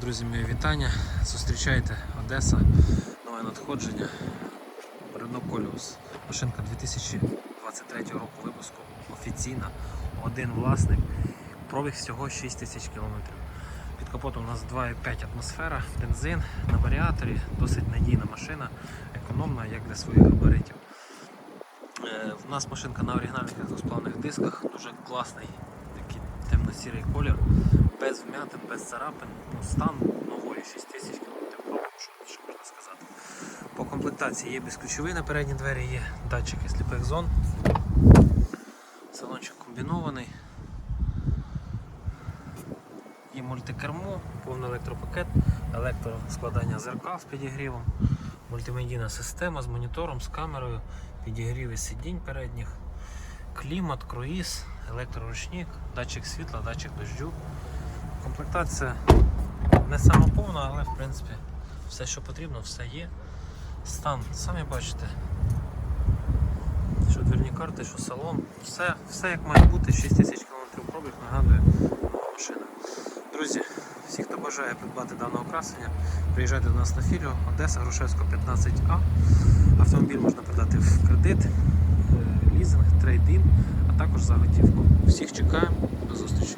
Друзі, мої вітання. Зустрічайте Одеса, нове надходження. Renault Коліус. Машинка 2023 року випуску. Офіційна, один власник. Пробіг всього 6 тисяч кілометрів. Під капотом у нас 2,5 атмосфера, бензин на варіаторі, досить надійна машина, економна як для своїх габаритів. Е, В нас машинка на оригінальних двосплавних дисках, дуже класний такий темно-сірий колір, без вмятин, без царапин. Ну, стан нової 6 тисяч кілометрів пробігу, що, що можна сказати. По комплектації є безключові на передні двері, є датчики сліпих зон. Салончик комбінований. Є мультикермо, повний електропакет, електроскладання зеркал з підігрівом, мультимедійна система з монітором, з камерою, підігріви сидінь передніх, клімат, круїз, електроручник, датчик світла, датчик дождю. Комплектація не сама повна, але в принципі все, що потрібно, все є. Стан, самі бачите, що дверні карти, що салон, все, все як має бути, 6 тисяч кілометрів пробіг, нагадує нова машина. Друзі, всі, хто бажає придбати дане окрасення, приїжджайте до нас на філію Одеса, Грушевського 15А. Автомобіль можна продати в кредит, е, лізинг, трейд-ін, а також за готівку. Всіх чекаємо, до зустрічі.